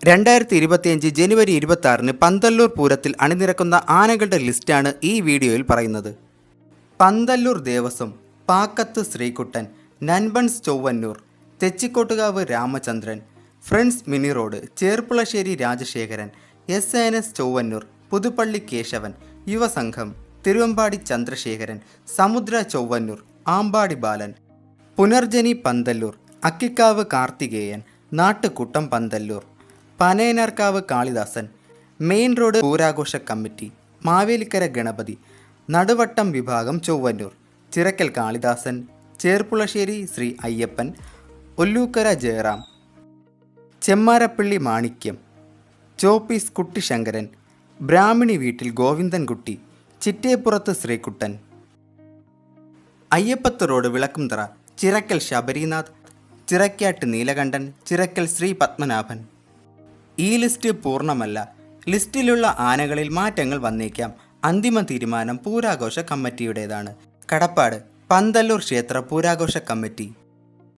രണ്ടായിരത്തി ഇരുപത്തിയഞ്ച് ജനുവരി ഇരുപത്തി ആറിന് പന്തല്ലൂർ പൂരത്തിൽ അണിനിരക്കുന്ന ആനകളുടെ ലിസ്റ്റാണ് ഈ വീഡിയോയിൽ പറയുന്നത്. Panthalloor Devaswom Pakkath Sreekuttan നൻബൺസ് Chowwannur Thechikottukavu Ramachandran friends mini road Cherpulassery Rajasekharan S N S Chowwannur Puthuppally Kesavan Yuvasangham Thiruvambadi Chandrasekharan Samudra Chowwannur Ambadi Balan Punarjani Panthalloor Akkikkavu Karthikeyan Nattukuttam Panthalloor Panayanarkavu Kalidasan main road Pooraghosha committee Mavelikkara Ganapathi Naduvattom വിഭാഗം ചൊവ്വന്നൂർ ചിറക്കൽ കാളിദാസൻ ചേർപ്പുളശ്ശേരി ശ്രീ അയ്യപ്പൻ ഒല്ലൂക്കര ജയറാം ചെമ്മാരപ്പള്ളി മാണിക്യം ചോപ്പീസ് കുട്ടിശങ്കരൻ ബ്രാഹ്മിണി വീട്ടിൽ Govindankutty ചിറ്റേപ്പുറത്ത് Sreekuttan. Ayyappath road Vilakkumthara Chirakkal Sabarinath Chirakkattu Neelakandan Chirakkal Sree Padmanabhan. ഈ list പൂർണമല്ല. ലിസ്റ്റിലുള്ള ആനകളിൽ മാറ്റങ്ങൾ വന്നേക്കാം. അന്തിമ തീരുമാനം പൂരാഘോഷ കമ്മിറ്റിയുടേതാണ്. കടപ്പാട് പന്തല്ലൂർ ക്ഷേത്ര പൂരാഘോഷ കമ്മിറ്റി.